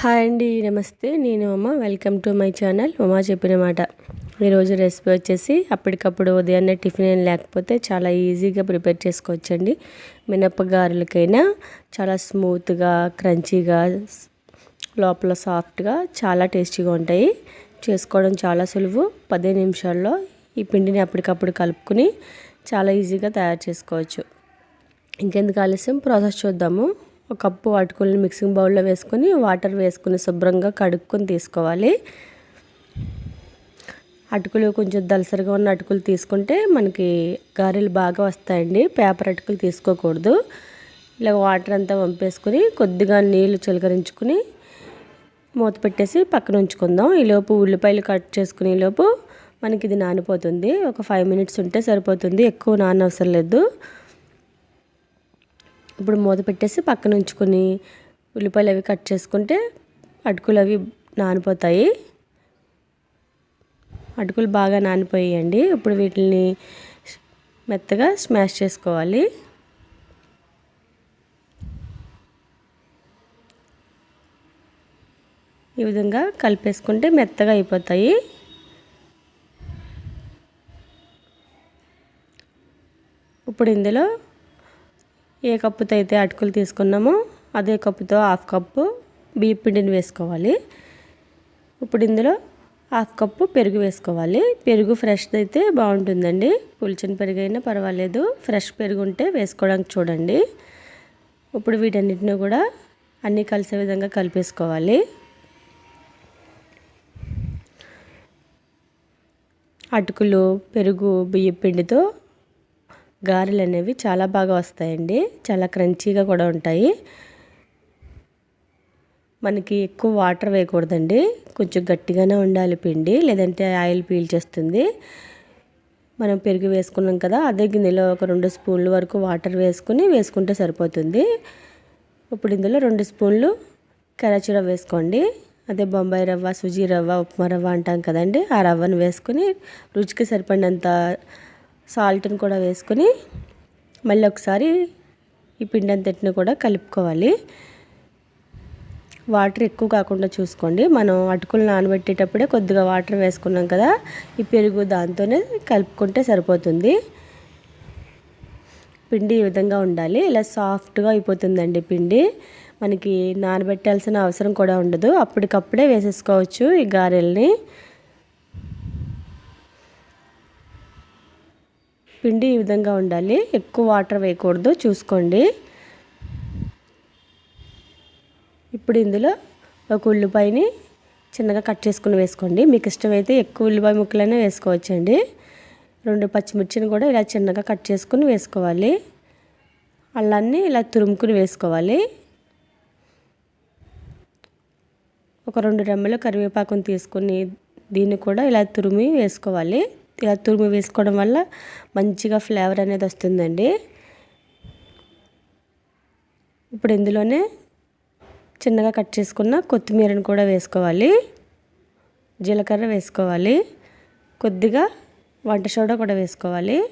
Hi అండి నమస్తే. నేను అమ్మ welcome to my channel. Uma చెప్పిన మాట. ఈరోజు రెసిపీ వచ్చేసి అప్పటికప్పుడు ఉదయాన్నే టిఫిన్ ఏం లేకపోతే చాలా ఈజీగా ప్రిపేర్ చేసుకోవచ్చండి. మినపగారులకైనా చాలా స్మూత్గా క్రంచీగా లోపల సాఫ్ట్గా చాలా టేస్టీగా ఉంటాయి. చేసుకోవడం చాలా సులువు. పదిహేను నిమిషాల్లో ఈ పిండిని అప్పటికప్పుడు కలుపుకుని చాలా ఈజీగా తయారు చేసుకోవచ్చు. ఇంకెందుకు ఆలస్యం? ప్రాసెస్ చూద్దాము. ఒక కప్పు అటుకులను మిక్సింగ్ బౌల్లో వేసుకొని వాటర్ వేసుకుని శుభ్రంగా కడుక్కొని తీసుకోవాలి. అటుకులు కొంచెం దలసరిగా ఉన్న అటుకులు తీసుకుంటే మనకి గారెలు బాగా వస్తాయండి. పేపర్ అటుకులు తీసుకోకూడదు. ఇలా వాటర్ అంతా వంపేసుకుని కొద్దిగా నీళ్ళు చిలకరించుకుని మూత పెట్టేసి పక్కన ఉంచుకుందాం. ఈలోపు ఉల్లిపాయలు కట్ చేసుకునే లోపు మనకి ఇది నానిపోతుంది. ఒక ఫైవ్ మినిట్స్ ఉంటే సరిపోతుంది. ఎక్కువ నానవసరం లేదు. ఇప్పుడు మూత పెట్టేసి పక్కన ఉంచుకొని ఉల్లిపాయలు అవి కట్ చేసుకుంటే అటుకులు అవి నానిపోతాయి. అటుకులు బాగా నానిపోయాయండి. ఇప్పుడు వీటిని మెత్తగా స్మాష్ చేసుకోవాలి. ఈ విధంగా కలిపేసుకుంటే మెత్తగా అయిపోతాయి. ఇప్పుడు ఇందులో ఏ కప్పుతో అయితే అటుకులు తీసుకున్నామో అదే కప్పుతో హాఫ్ కప్పు బియ్య పిండిని వేసుకోవాలి. ఇప్పుడు ఇందులో హాఫ్ కప్పు పెరుగు వేసుకోవాలి. పెరుగు ఫ్రెష్ అయితే బాగుంటుందండి. పులిచిన పెరుగు అయినా పర్వాలేదు. ఫ్రెష్ పెరుగు ఉంటే వేసుకోవడానికి చూడండి. ఇప్పుడు వీటన్నిటిని కూడా అన్నీ కలిసే విధంగా కలిపేసుకోవాలి. అటుకులు పెరుగు బియ్య పిండితో గారెలు అనేవి చాలా బాగా వస్తాయండి. చాలా క్రంచీగా కూడా ఉంటాయి. మనకి ఎక్కువ వాటర్ వేయకూడదండి. కొంచెం గట్టిగానే ఉండాలి పిండి. లేదంటే ఆయిల్ పీల్చేస్తుంది. మనం పెరుగు వేసుకున్నాం కదా అదే గిన్నెలో ఒక రెండు స్పూన్ల వరకు వాటర్ వేసుకుని వేసుకుంటే సరిపోతుంది. ఇప్పుడు ఇందులో రెండు స్పూన్లు కరాచీ రవ్వ వేసుకోండి. అదే బొంబాయి రవ్వ సుజీ రవ్వ ఉప్మా రవ్వ అంటాం కదండి. ఆ రవ్వను వేసుకుని రుచికి సరిపడినంత సాల్ట్ని కూడా వేసుకొని మళ్ళీ ఒకసారి ఈ పిండి అంతటిని కూడా కలుపుకోవాలి. వాటర్ ఎక్కువ కాకుండా చూసుకోండి. మనం అటుకులు నానబెట్టేటప్పుడే కొద్దిగా వాటర్ వేసుకున్నాం కదా ఈ పెరుగు దాంతోనే కలుపుకుంటే సరిపోతుంది. పిండి ఈ విధంగా ఉండాలి. ఇలా సాఫ్ట్గా అయిపోతుందండి పిండి. మనకి నానబెట్టాల్సిన అవసరం కూడా ఉండదు. అప్పటికప్పుడే వేసేసుకోవచ్చు ఈ గారెల్ని. పిండి ఈ విధంగా ఉండాలి. ఎక్కువ వాటర్ వేయకూడదు. చూసుకోండి. ఇప్పుడు ఇందులో ఒక ఉల్లిపాయని చిన్నగా కట్ చేసుకుని వేసుకోండి. మీకు ఇష్టమైతే ఎక్కువ ఉల్లిపాయ ముక్కలైనా వేసుకోవచ్చండి. రెండు పచ్చిమిర్చిని కూడా ఇలా చిన్నగా కట్ చేసుకుని వేసుకోవాలి. అల్లాన్ని ఇలా తురుముకుని వేసుకోవాలి. ఒక రెండు రెమ్మలు కరివేపాకుని తీసుకుని దీన్ని కూడా ఇలా తురిమి వేసుకోవాలి. ఇలా తురిమి వేసుకోవడం వల్ల మంచిగా ఫ్లేవర్ అనేది వస్తుందండి. ఇప్పుడు ఇందులోనే చిన్నగా కట్ చేసుకున్న కొత్తిమీరను కూడా వేసుకోవాలి. జీలకర్ర వేసుకోవాలి. కొద్దిగా వంట సోడా కూడా వేసుకోవాలి.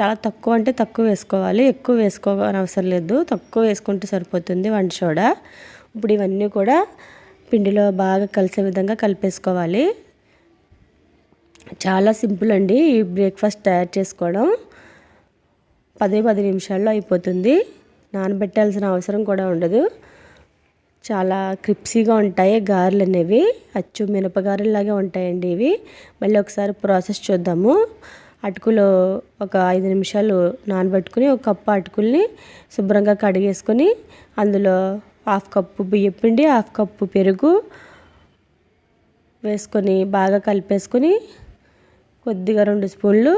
చాలా తక్కువ అంటే తక్కువ వేసుకోవాలి. ఎక్కువ వేసుకోవాలని అవసరం లేదు. తక్కువ వేసుకుంటే సరిపోతుంది వంట సోడా. ఇప్పుడు ఇవన్నీ కూడా పిండిలో బాగా కలిసే విధంగా కలిపేసుకోవాలి. చాలా సింపుల్ అండి. ఈ బ్రేక్ఫాస్ట్ తయారు చేసుకోవడం. పదే పది నిమిషాల్లో అయిపోతుంది. నానబెట్టాల్సిన అవసరం కూడా ఉండదు. చాలా క్రిప్సీగా ఉంటాయి గారెలు అనేవి. అచ్చు మినపగారెలాగే ఉంటాయండి ఇవి. మళ్ళీ ఒకసారి ప్రాసెస్ చూద్దాము. అటుకులు ఒక ఐదు నిమిషాలు నానబెట్టుకుని ఒక కప్పు అటుకుల్ని శుభ్రంగా కడిగేసుకొని అందులో హాఫ్ కప్పు బియ్యం పిండి హాఫ్ కప్పు పెరుగు వేసుకొని బాగా కలిపేసుకొని కొద్దిగా రెండు స్పూన్లు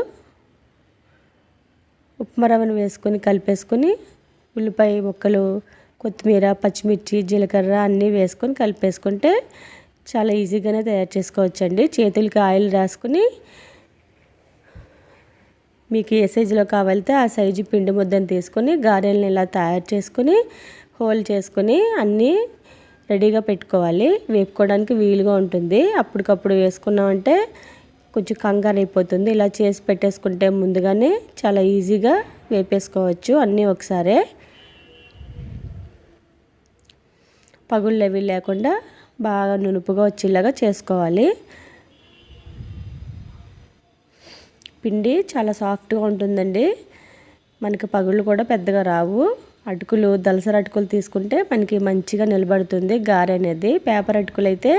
ఉప్మా రవ్వను వేసుకొని కలిపేసుకొని ఉల్లిపాయ ముక్కలు కొత్తిమీర పచ్చిమిర్చి జీలకర్ర అన్నీ వేసుకొని కలిపేసుకుంటే చాలా ఈజీగానే తయారు చేసుకోవచ్చండి. చేతులకి ఆయిల్ రాసుకుని మీకు ఏ సైజులో కావాలితే ఆ సైజు పిండి ముద్దను తీసుకొని గారెలను ఇలా తయారు చేసుకొని హోల్ చేసుకొని అన్నీ రెడీగా పెట్టుకోవాలి. వేపుకోవడానికి వీలుగా ఉంటుంది. అప్పటికప్పుడు వేసుకున్నామంటే కొంచెం కంగారు అయిపోతుంది. ఇలా చేసి పెట్టేసుకుంటే ముందుగానే చాలా ఈజీగా వేపేసుకోవచ్చు అన్నీ ఒకసారే. పగుళ్ళు అవి లేకుండా బాగా నునుపుగా వచ్చేలాగా చేసుకోవాలి. పిండి చాలా సాఫ్ట్గా ఉంటుందండి. మనకి పగుళ్ళు కూడా పెద్దగా రావు. అటుకులు దలసర అటుకులు తీసుకుంటే మనకి మంచిగా నిలబడుతుంది గారె అనేది. పేపర్ అటుకులు అయితే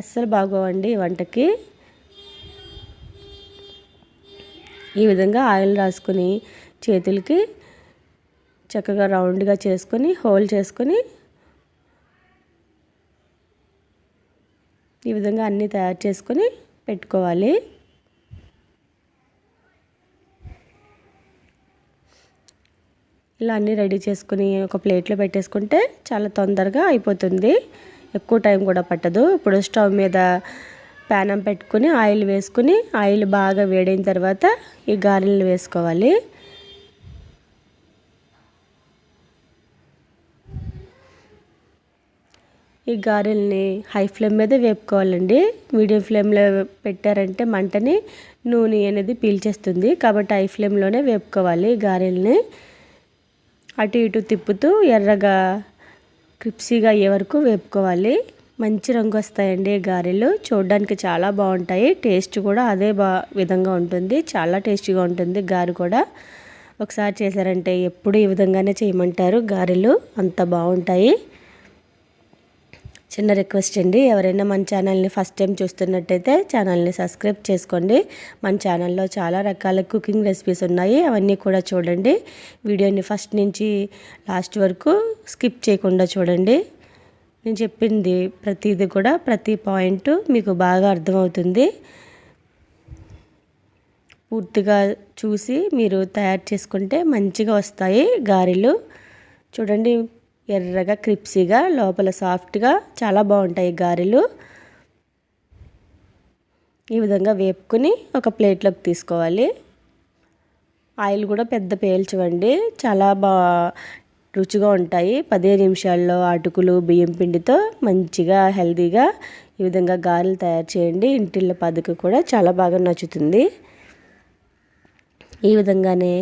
అస్సలు బాగోవండి వంటకి. ఈ విధంగా ఆయిల్ రాసుకొని చేతులకి చక్కగా రౌండ్గా చేసుకొని హోల్ చేసుకొని ఈ విధంగా అన్నీ తయారు చేసుకొని పెట్టుకోవాలి. ఇలా అన్నీ రెడీ చేసుకుని ఒక ప్లేట్లో పెట్టేసుకుంటే చాలా తొందరగా అయిపోతుంది. ఎక్కువ టైం కూడా పట్టదు. ఇప్పుడు స్టవ్ మీద ప్యానం పెట్టుకుని ఆయిల్ వేసుకుని ఆయిల్ బాగా వేడైన తర్వాత ఈ గారెలు వేసుకోవాలి. ఈ గారెల్ని హై ఫ్లేమ్ మీద వేపుకోవాలండి. మీడియం ఫ్లేమ్లో పెట్టారంటే మంటని నూనె అనేది పీల్చేస్తుంది. కాబట్టి హై ఫ్లేమ్లోనే వేపుకోవాలి గారెల్ని. అటు ఇటు తిప్పుతూ ఎర్రగా క్రిప్సీగా అయ్యే వరకు వేపుకోవాలి. మంచి రంగు వస్తాయండి గారెలు. చూడడానికి చాలా బాగుంటాయి. టేస్ట్ కూడా అదే బా విధంగా ఉంటుంది. చాలా టేస్టీగా ఉంటుంది గారె కూడా. ఒకసారి చేశారంటే ఎప్పుడు ఈ విధంగానే చేయమంటారు గారెలు. అంత బాగుంటాయి. చిన్న రిక్వెస్ట్ అండి. ఎవరైనా మన ఛానల్ని ఫస్ట్ టైం చూస్తున్నట్టయితే ఛానల్ని సబ్స్క్రైబ్ చేసుకోండి. మన ఛానల్లో చాలా రకాల కుకింగ్ రెసిపీస్ ఉన్నాయి. అవన్నీ కూడా చూడండి. వీడియోని ఫస్ట్ నుంచి లాస్ట్ వరకు స్కిప్ చేయకుండా చూడండి. నేను చెప్పింది ప్రతిది కూడా ప్రతి పాయింట్ మీకు బాగా అర్థమవుతుంది. పూర్తిగా చూసి మీరు తయారు చేసుకుంటే మంచిగా వస్తాయి గారెలు. చూడండి ఎర్రగా క్రిప్సీగా లోపల సాఫ్ట్గా చాలా బాగుంటాయి గారెలు. ఈ విధంగా వేపుకుని ఒక ప్లేట్లోకి తీసుకోవాలి. ఆయిల్ కూడా పెద్ద పేల్చవండి. చాలా బా రుచిగా ఉంటాయి. పదే నిమిషాల్లో అటుకులు బియ్యం పిండితో మంచిగా హెల్తీగా ఈ విధంగా గారెలు తయారు చేయండి. ఇంటిళ్ళ పద్ధతి కూడా చాలా బాగా నచ్చుతుంది. ఈ విధంగానే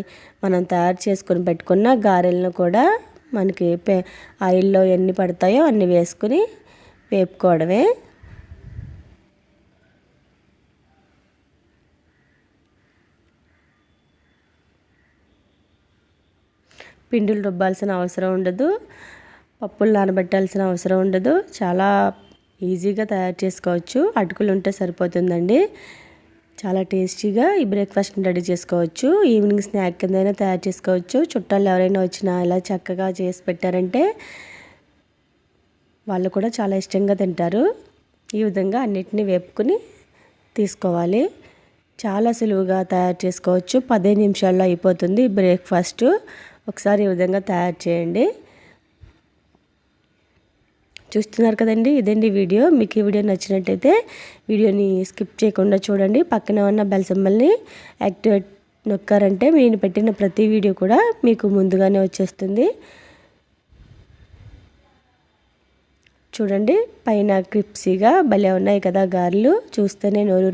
మనం తయారు చేసుకొని పెట్టుకున్న గారెలను కూడా మనకి పే ఆయిల్లో ఎన్ని పడతాయో అన్ని వేసుకుని వేపుకోవడమే. పిండిలు రుబ్బాల్సిన అవసరం ఉండదు పప్పులు నానబెట్టాల్సిన అవసరం ఉండదు. చాలా ఈజీగా తయారు చేసుకోవచ్చు. అటుకులు ఉంటే సరిపోతుందండి. చాలా టేస్టీగా ఈ బ్రేక్ఫాస్ట్ని రెడీ చేసుకోవచ్చు. ఈవినింగ్ స్నాక్ కిందైనా తయారు చేసుకోవచ్చు. చుట్టాలు ఎవరైనా వచ్చినా ఇలా చక్కగా చేసి పెట్టారంటే వాళ్ళు కూడా చాలా ఇష్టంగా తింటారు. ఈ విధంగా అన్నిటినీ వేపుకుని తీసుకోవాలి. చాలా సులువుగా తయారు చేసుకోవచ్చు. పదిహేను నిమిషాల్లో అయిపోతుంది బ్రేక్ఫాస్ట్. ఒకసారి ఈ విధంగా తయారు చేయండి. చూస్తున్నారు కదండి ఇదండి వీడియో. మీకు ఈ వీడియో నచ్చినట్టయితే వీడియోని స్కిప్ చేయకుండా చూడండి. పక్కన ఉన్న బెల్ సింబల్ని యాక్టివేట్ నొక్కారంటే నేను పెట్టిన ప్రతి వీడియో కూడా మీకు ముందుగానే వచ్చేస్తుంది. చూడండి పైన క్రిప్సీగా భలే ఉన్నాయి కదా గారెలు. చూస్తేనే నోరు